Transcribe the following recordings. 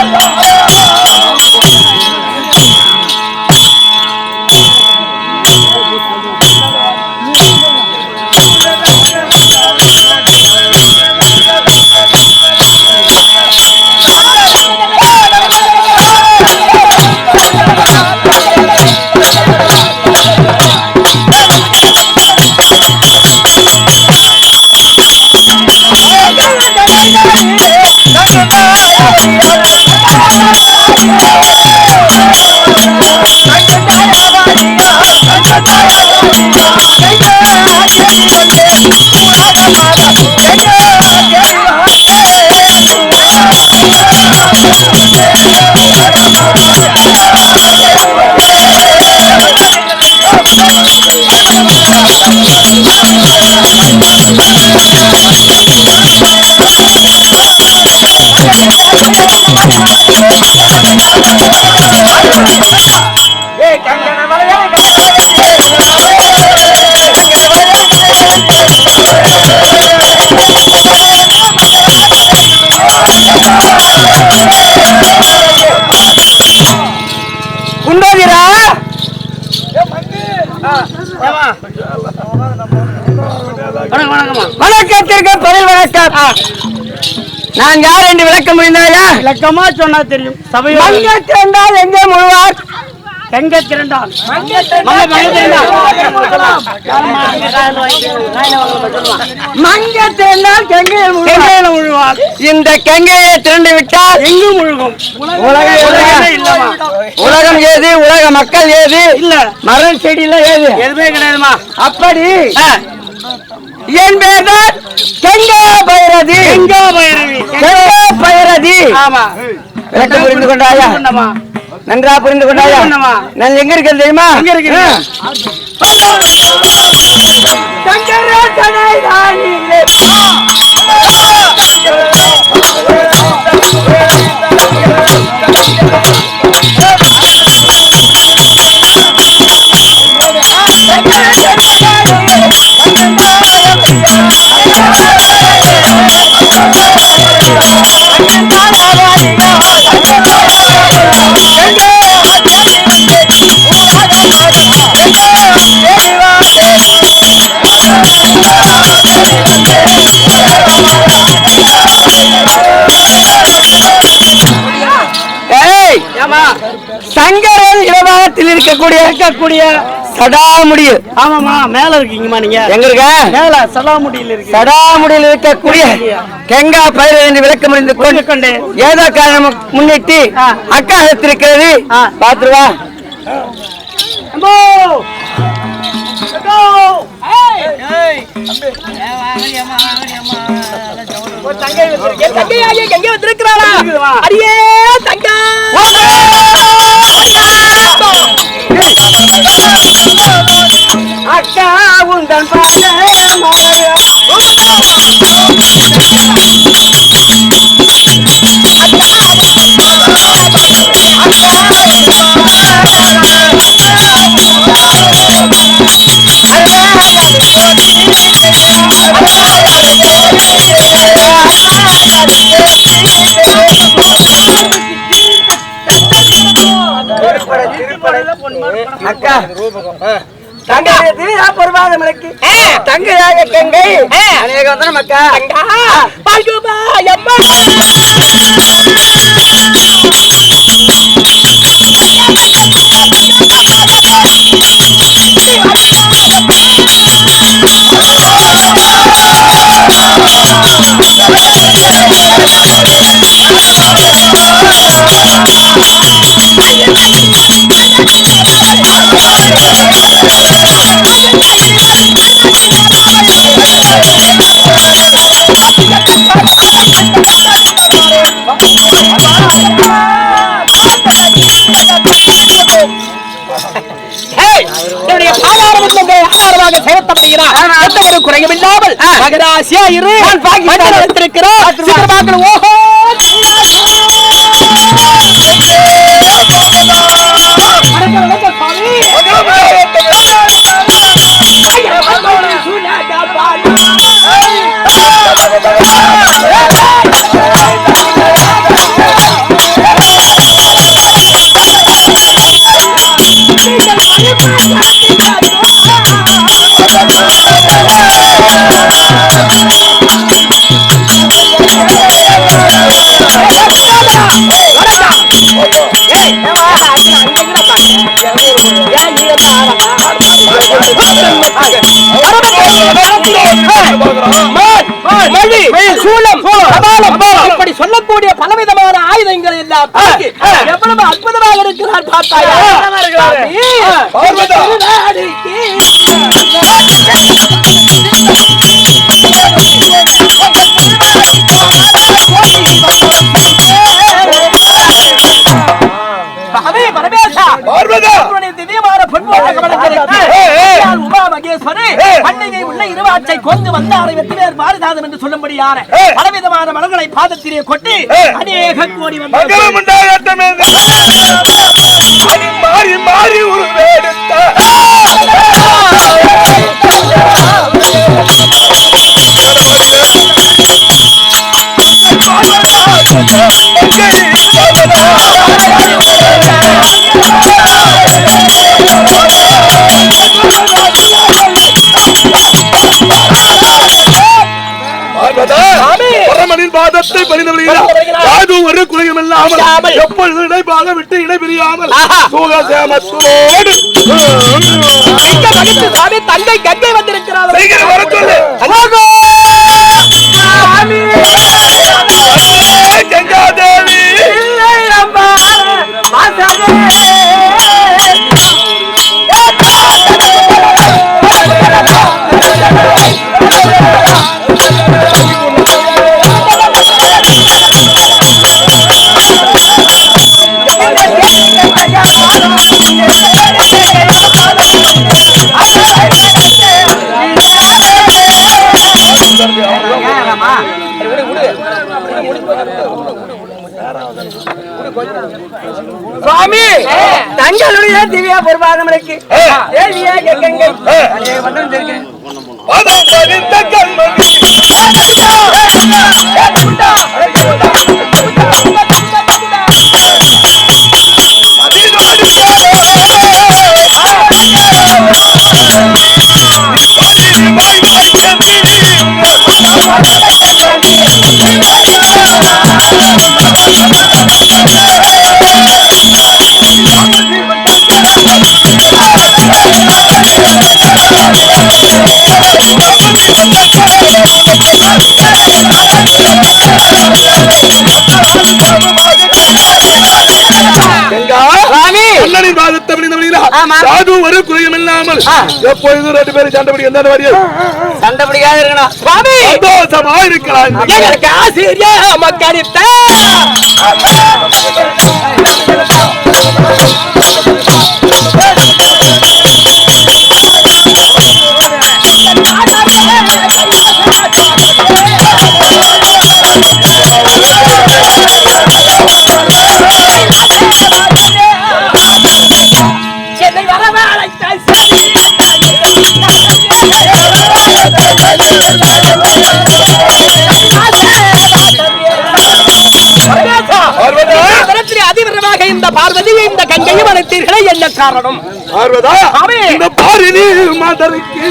Allah! வணக்கத்திற்கு பதில் வணக்கம். நான் யார் என்று விளக்க முடிந்தாயா? விளக்கமா சொன்னா தெரியும். மங்க திரண்டால் எங்கே முழுவார்? எங்க திரண்டால் மங்க திரண்டால் கங்கையில் விழுவாள் இந்த கங்கையை திரண்டு விட்டால் எங்கும் முழுகும். உலகம் ஏது? உலக மக்கள் ஏது? இல்ல. மரம் செடியில ஏது? எதுவுமே கிடையாதுமா அப்படி என் பேர் தான் கங்கா பைரதி. கங்கா பைரவி. கங்கா பைரதி. ஆமா. விளக்கம் புரிந்து கொண்டாயா? சொன்னமா நன்றா புரிந்து கொண்டாயா. நான் எங்க இருக்கிறது தெரியுமா எங்க இருக்கிறீங்க? இடபாகத்தில் இருக்கக்கூடிய இருக்கக்கூடிய சடாமுடி ஆமாமா மேல இருக்கீங்கம்மா நீங்க. எங்க இருக்க? மேல சலாமுடியில் இருக்கு சடாமுடியில் இருக்கக்கூடிய கங்கா பயிர் என்று விளக்க முடிந்து கொண்டு கொண்டு. ஏதோ காரணம் முன்னிட்டு ஆ. அக்கா இருக்கிறது. ஆ. பாத்துருவா எங்கே வந்திருக்கிறாளா. அடியே தங்கா! அக்கா உந்தன் பாத அக்கா. தங்கை பொறுப்பாக மலைக்கு தங்கையாக கங்கை அநேக தங்கா. பால்குமா அம்மா. ஏய், மகராசியா இரு. மன்னர் எடுத்திருக்கிறார் சித்திரமாக்கள் ஓஹோ. வணக்கம், பலவிதமான ஆயுதங்கள் எல்லாம் எவ்வளவு அற்புதமாக இருக்கிறார் பார்த்தாயா இருவாற்றை கொண்டு வந்தாரை வெற்றிவேர் மாறுதாதம் என்று சொல்லும்படியான பலவிதமான மலர்களை பாதத்திலே கொட்டி அநேக கோடி வந்து மாறி மாறி பாதத்தை பணிந்தவர்கள் ஒரு குறையும் இல்லாமல் எப்பொழுது இணைப்பாக விட்டு இணை பிரியாமல் சுகசேமத்தோடு. சாமி. தங்கை கங்கை வந்திருக்கிறார். வர சொல்லு. கங்காதேவி சுவாமி தங்களுடைய திவ்யா பொறுப்பாக மலைக்கு தேவியாக கங்கை அநேக வந்தனம் தெரிவிக்கிறேன் பதம் பதித்த கண்மணி Thank சாது ஒரு குறையும் இல்லாமல் எப்பொழுதும் ரெண்டு பேரும் சண்டை பிடிக்க எந்த வழியில் சண்டை பிடிக்காது இருக்கணும். சுவாமி! சந்தோஷமா இருக்கலாம். எங்களுக்கு ஆசிரியர் மக்களித்த அதிவிரமாக இந்த பார்வதியை இந்த கங்கையும் அழைத்தீர்களே என்ன காரணம் பார்வதா. இந்த பாரினி மாதருக்கு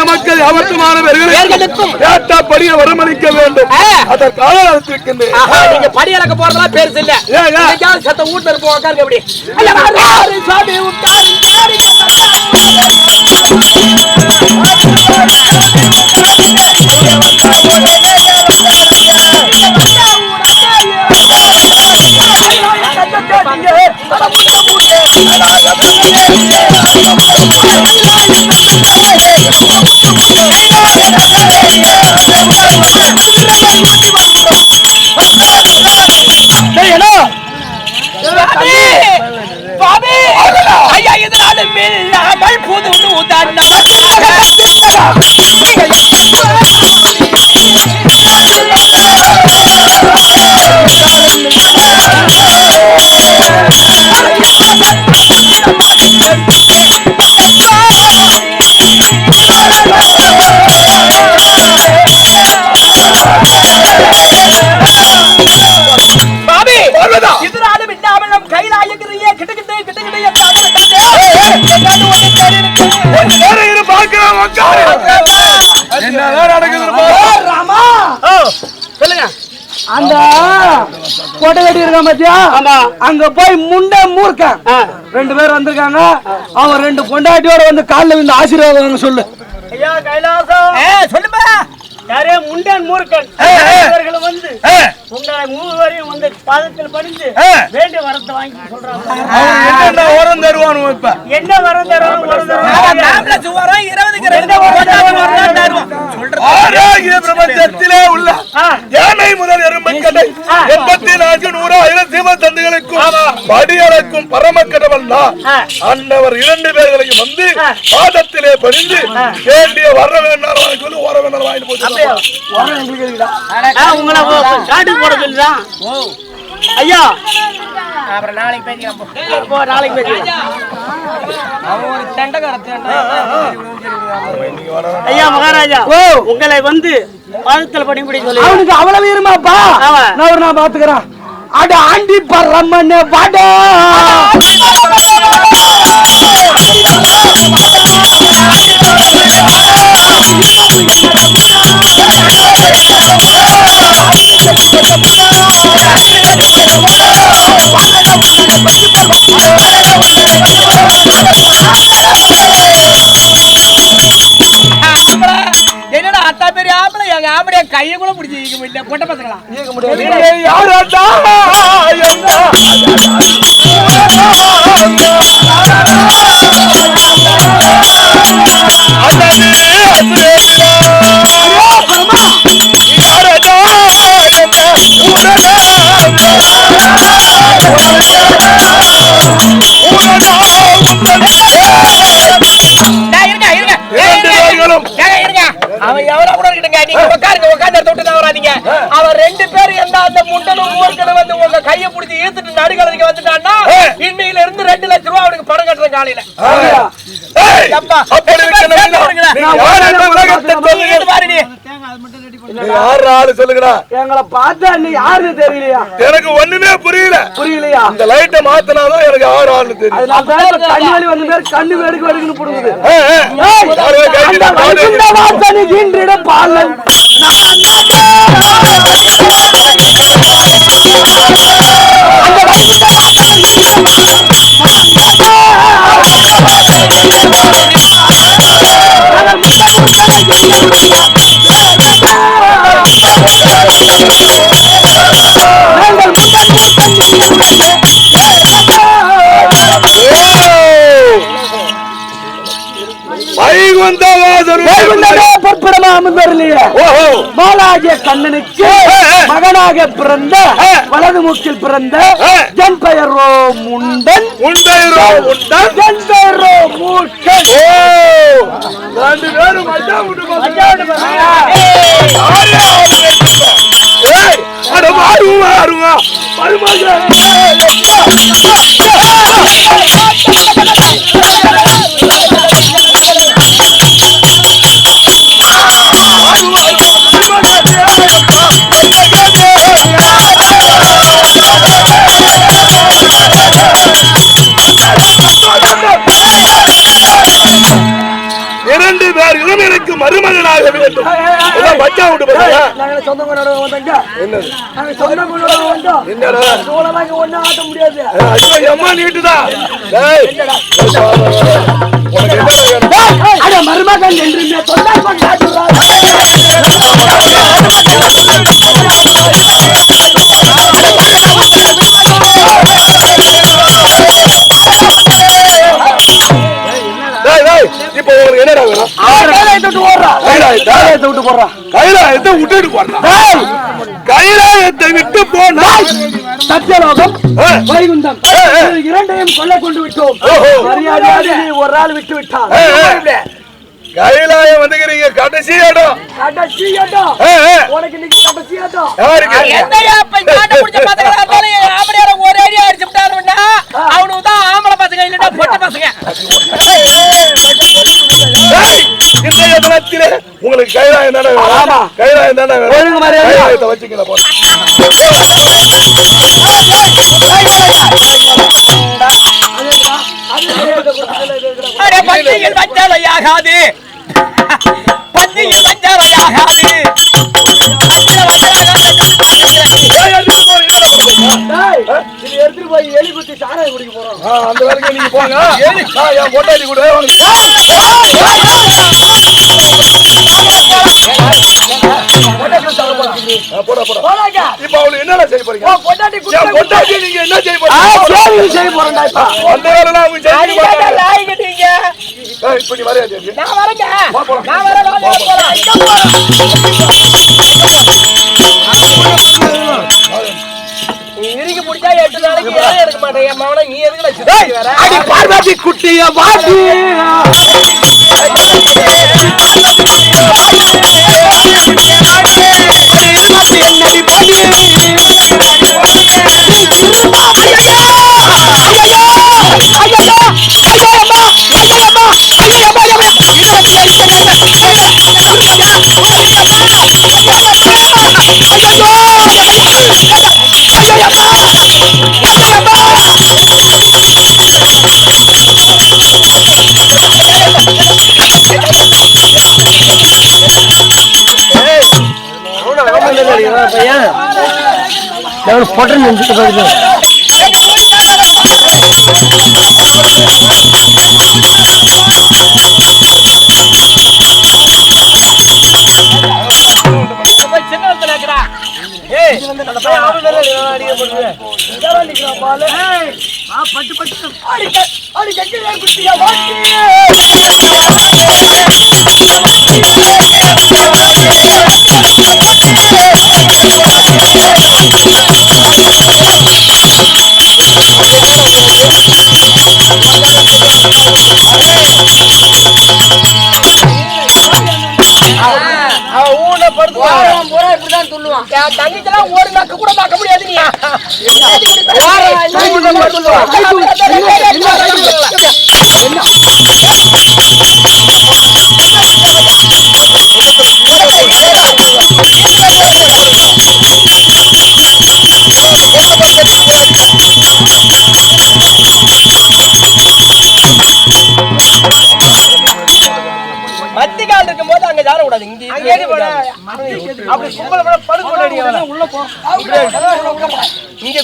மாநில மக்கள் அவர்த்தமானவர்களுக்கும் இவர்களுக்கும் ஏற்றபடிய வரமளிக்க வேண்டும். அதற்காக இருக்கின்றேன் நீங்க படி அளக்க போறதெல்லாம் பெருசு இல்ல சத்த வீட்டுல இருப்போம் உட்காருங்க அப்படி சாமி, உட்காரு, உட்காரு. அந்த கொட்டை கட்டி இருக்கான் பாத்தியா? அங்க போய் முண்டை மூர்க்கன். ரெண்டு பேர் வந்திருக்காங்க. அவன் ரெண்டு பொண்டாட்டியோட வந்து கால்ல விழுந்து ஆசீர்வாதம் வாங்க சொல்லு. ஐயா கைலாசம். சொல்லுப்பா யாரே முண்டன் மூர்க்கன். இவர்கள் வந்து உங்களை மூவரையும் வந்து பாதத்தில் பணிந்து. வேண்டிய வரத்தை வாங்கி சொல்றாங்க. உரம் தருவானு இப்ப? என்ன வரம் இருபதுக்கு ரெண்டு தருவான். ஆராகிய பிரபஞ்சத்திலே உள்ள. யானை முதல் எறும்புக்கடை எண்பத்தி நான்கு நூறு ஆயிரம் சிவ தந்துகளுக்கும் படியறக்கும் பரம கடவுள் தான் ஆ. அன்னவர் இரண்டு பேர்களையும் வந்து. பாதத்திலே பணிந்து வேண்டிய வர வேண்டாம் சொல்லி ஓர வேண்டாம் வாங்கி போச்சு உங்களை காட்டுக்கு போட சொல்லுதான் ஐயா அப்புறம் நாளைக்கு பேசிக்கலாம் போ. போ, நாளைக்கு பேசிக்கலாம் அவன் ஒரு தண்டக்கார ஐயா மகாராஜா ஓ. உங்களை வந்து பாதத்தில் பணிபடி சொல்லி அவனுக்கு அவ்வளவு இருமாப்பா. நான் நான் பாத்துக்கிறேன் அட ஆண்டி பரமண்ண வாடா என்னடா அத்தா பெரிய ஆம்பளை? எங்க ஆம்பளைய கையை கூட பிடிச்சி வைக்க முடியல. பொட்ட பசங்களா? யாரடா அவன் ரெண்டு பேரும் எந்த அந்த முண்டனும் மூர்க்கனும் வந்து உங்க கையை பிடிச்சி இழுத்துட்டு நடுக்கலருக்கு வந்துட்டான்னா. இன்னையில இருந்து ரெண்டு லட்சம் ரூபா அவனுக்கு பணம் கட்டுறேன் காலையில. எனக்கு ஒண்ணுமே புரியல. புரியலையா? இந்த லைட்டை மாத்தினாதான் எனக்கு யார் ஆளு தெரியும். கண்ணு வெடுக்கு வெடுக்குன்னு புடுங்குது. ஏய், ஓஹோ பாலாஜிய கண்ணனுக்கு மகனாக பிறந்த வலது மூக்கில் பிறந்த என் பெயரோ முண்டன் உண்டைரோ உண்டன் என் பெயரோ மூக்கன் ஓ ரெண்டு பேரும் மச்சா விட்டு ஏய் அட எனக்கு மருமகனாக வேண்டும். மச்சா விட்டு பாருங்க நாங்க சொந்த கொண்டாட வந்தங்க என்னது? நாங்க சொந்த கொண்டாட வந்தோம் என்னடா? சோழலாம் இங்க ஒண்ணும் ஆட்ட முடியாது. நீட்டுதான் டேய் கைலாயத்தை விட்டு போடுறான் கைலாயத்தை விட்டுட்டு டேய், கைலாயத்தை விட்டு போனா? சத்தியலோகம். வைகுந்தம் இரண்டையும் கொள்ள கொண்டு விட்டோம். மரியாதையாக நீ ஒரு ஆள் விட்டு ஏய். கைலாயம் வந்துக்கிறீங்க. கடைசி இடம். கடைசி இடம். உனக்கு இன்னைக்கு கடைசி இடம். யாருக்கு? என்னையா இப்ப காட்ட பிடிச்ச இருந்தாலும் ஆம்பளையார ஒரே அடி அடிச்சு விட்டாருன்னா அவனுக்கு தான் ஆம்பளை பசங்க இல்லைன்னா பொட்டு பசங்க. இன்றைய தினத்திலே உங்களுக்கு கைலாயம் தானே வேணும்? ஆமா. கைலாயம் தானே வேணும். கைலாயத்தை வச்சுக்கல போ அடே பந்தியில் வச்சாலையாகாது அந்த வேலைக்கு நீங்க போங்க. என் பொண்டாட்டி கூட. இப்ப அவளுக்கு என்னடா செய்ய போறீங்க? உன் பொண்டாட்டி குடிக்க என் பொண்டாட்டி நீங்க என்ன செய்ய ஆ, போறீங்க? சேவை செய்ய போறேன்டா இப்ப. அந்த வேலை அவங்க செய்ய மாட்டாங்க லாய் கட்டுவீங்க ஏய், இப்ப நீ வரையா தேவி நான் வரேங்க வா போலாம். நான் வரேன் வாங்க எட்டு நாளைக்கு ஏன் எடுக்க மாட்டேன் என் மவனை நீ வர அடி பார்வதி குட்டிய போய் சின்ன இடத்துல இருக்கிறா. ஏய் மத்தி கால் இருக்கும் போது அங்க ஜார கூடாது இங்க அப்படி கும்பல கூட படுக்க உள்ள போ.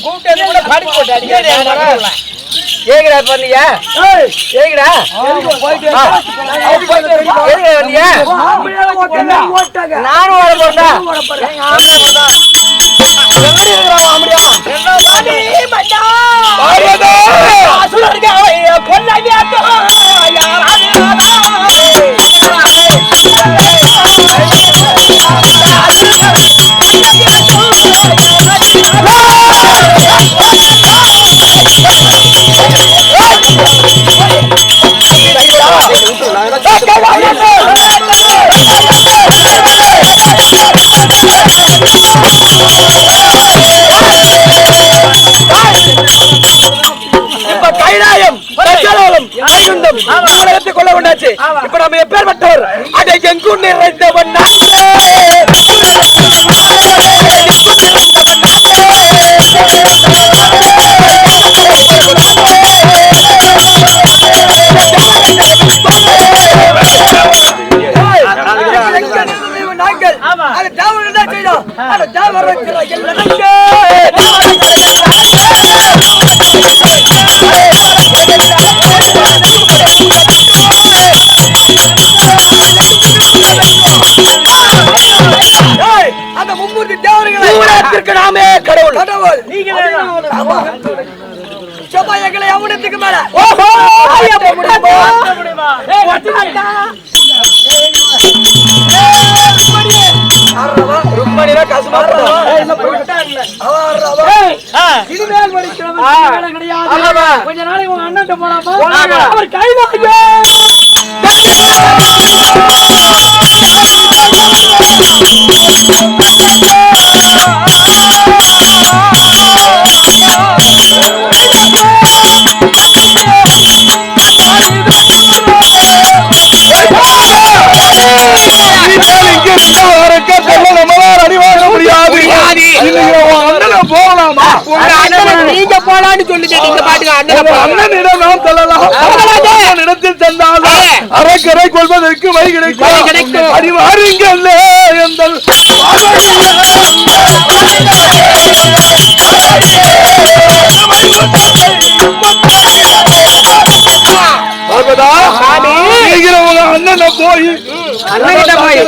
கூப்பிட்டு கூட படுக்க போட்டு அடிக்க ஏங்கடா பண்ணீங்க ஏங்கடா வந்தீங்க நானும் வர இப்ப கைலாயம் தச்சலோகம் வைகுண்டம் உலகத்தை கொள்ள கொண்டாச்சு இப்ப நம்ம எப்பேற்பட்டவர் அதை எங்கும் நிறைந்தவன் நானே. தேவர்களை. ஊரத்திற்கு நாமே கடவுள். கடவுள் நீங்க செவ்வாய் எங்களை அவனத்துக்கு மேல. ஓஹோ முடியுமா? ருக்மணினா காசு இனிமேல் வேலை கிடையாது. கொஞ்ச நாளைக்கு உங்க அண்ணன்ட்ட போலாமா? அவர் கைதாங்க நீங்கள் உங்க அண்ணனிடம் நாம் செல்லலாம். அண்ணனிடத்தில் சென்றால் அறக்கரை கொள்வதற்கு வழி கிடைக்கும். அடி வாருங்கள் எங்கள் அண்ணனை போய் அண்ணன்கிட்ட போய்.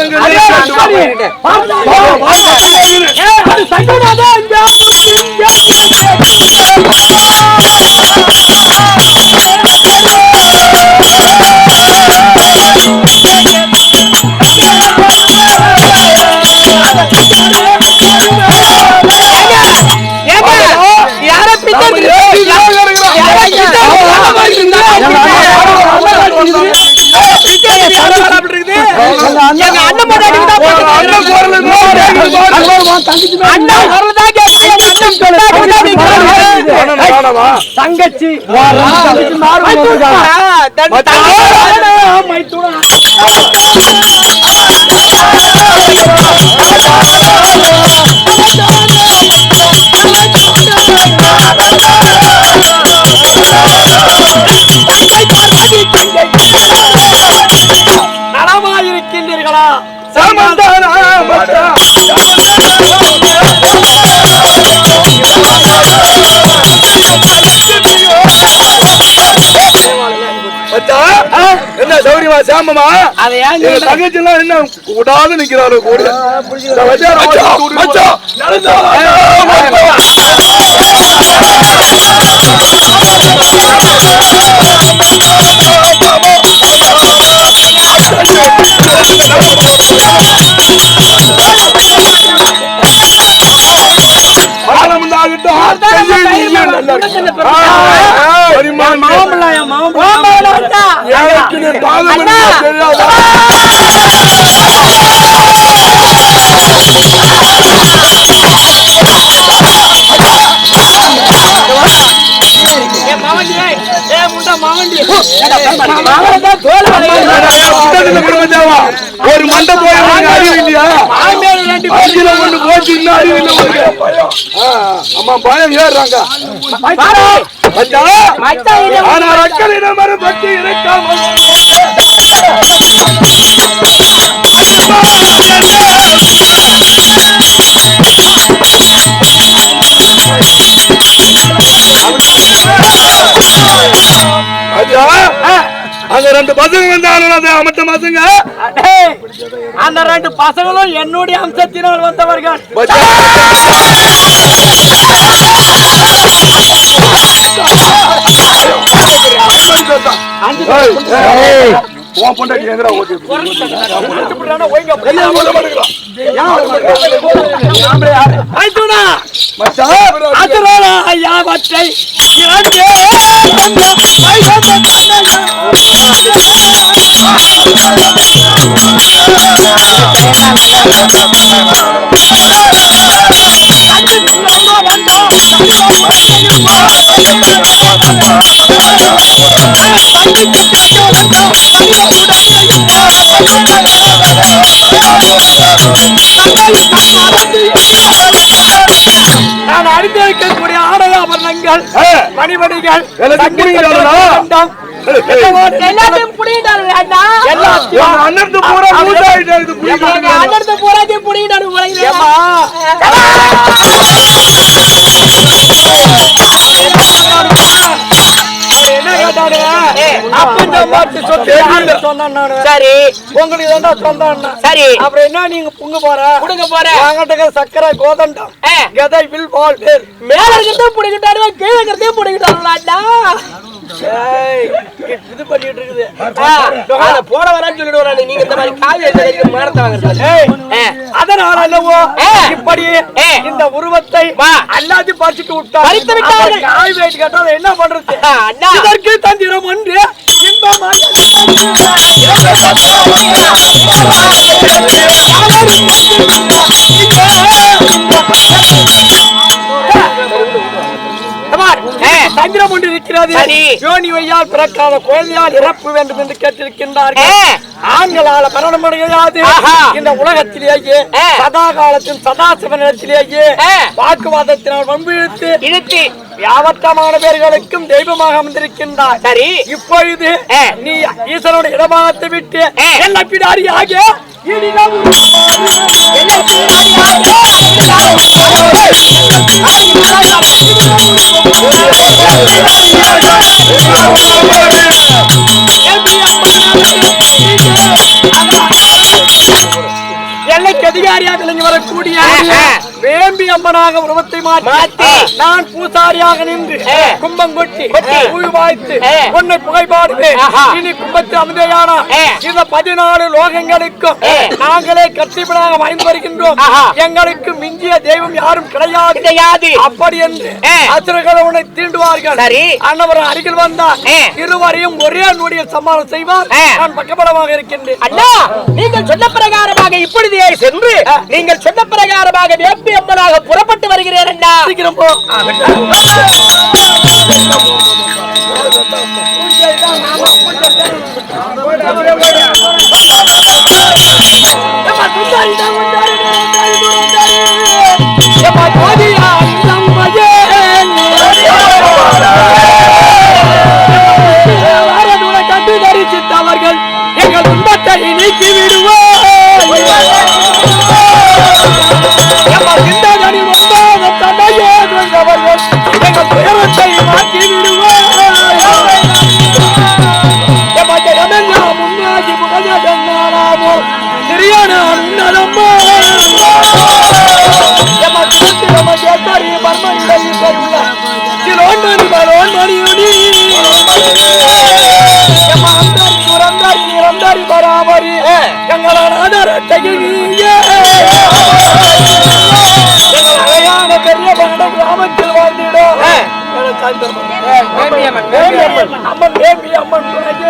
தங்கச்சி தங்கச்சி என்ன சௌரியமா சாமமா அதை ஏன் தங்கச்சி எல்லாம் என்ன கூடாது நிக்கிறாரு கூட இந்த ஒரு மண்டை போய் அறிவு இல்லையா அதுல ஒண்ணு போச்சுன்னா அறிவில்லை உங்களுக்கு அம்மா பயம் அங்க ரெண்டு பசங்க அது அமட்ட பசங்க அந்த ரெண்டு பசங்களும் என்னுடைய அம்சத்தினால் வந்தவர்கள். பாத்தியா? உன் பொண்டாட்டி எங்கடா ஓட்டிட்டு மைத்துனா, நான் அறிந்திருக்கக்கூடிய ஆடை ஆபரணங்கள் மணிமணிகள் எல்லாத்தையும் புடிங்கிட்டாங்களா? தங்கம், எல்லாத்தையும் புடிங்கிட்டாரு அண்ணா. எல்லாத்தையும் என் அண்ணனுக்கு பூரா. அண்ணன் பூராத்தையும் புடிங்கிட்டாரு உலகில ஏம்மா, என்ன கேட்டாரு? சொத்து சொந்தம் நானு? சரி. உங்களுக்கு தான்டா சொந்தம்னா. சரி. அப்புறம் என்ன நீங்க புங்க போற? புடுங்க போற. வாங்கட்டுங்க சக்கரை கோதண்டம். கதை வில் பால் பேர் மேல கீழே இது பண்ணிட்டு இருக்குது. போன வரேன்னு சொல்லிட்டு நீங்க இந்த மாதிரி காவி எடுத்து மரத்தை வாங்குறது. அதனால அல்லவோ. இப்படி. இந்த உருவத்தை. எல்லாத்தையும் பறிச்சுட்டு விட்டார். காய் வெயிட் கேட்டால் என்ன பண்றது? இதற்கு தந்திரம் ஒன்று. இன்பமாக ஏ. தந்திரம் ஒன்று இருக்கிறது சரி. யோனி வையால் பிறக்காத குழந்தையால் இறப்பு வேண்டும் என்று கேட்டிருக்கின்றார்கள். ஆண்களால மரணம் அடையாது. இந்த உலகத்திலேயே. சதா காலத்தில் சதாசிவனிடத்திலேயே ஏ. வாக்குவாதத்தினால் வம்பு இழுத்து இழுத்து யாவற்றமான பேர்களுக்கும் தெய்வமாக வந்திருக்கின்றார் சரி இப்பொழுது. நீ ஈசனோட இடமானத்தை விட்டு. என்ன பிடாரி ஆகிய இனிதான் எல்லைக்கு அதிகாரியாக விளங்கி வரக்கூடிய. வேம்பி அம்மனாக உருவத்தை மாற்றி. நான் பூசாரியாக நின்று. கும்பம் கொட்டி கொட்டி. பூ வாய்த்து. உன்னை புகைப்பாடுவே ஆஹா. இனி கும்பத்து அமுதையான. இந்த பதினாலு லோகங்களுக்கும். நாங்களே கத்திபனாக வாய்ந்து வருகின்றோம். எங்களுக்கு மிஞ்சிய தெய்வம் யாரும் கிடையாது கிடையாது அப்படி என்று உன்னை தீண்டுவார்கள் சரி. அன்னவர் அருகில் வந்தார். இருவரையும் ஒரே நொடியில் சம்மானம் செய்வார். நான் பக்கபலமாக இருக்கின்றேன் அண்ணா நீங்கள் சொன்ன பிரகாரமாக இப்பொழுதே சென்று நீங்கள் சொன்ன பிரகாரமாக வேப்பி அம்மனாக புறப்பட்டு வருகிறேன் அண்ணா. சீக்கிரம் போ. Vamos por allá.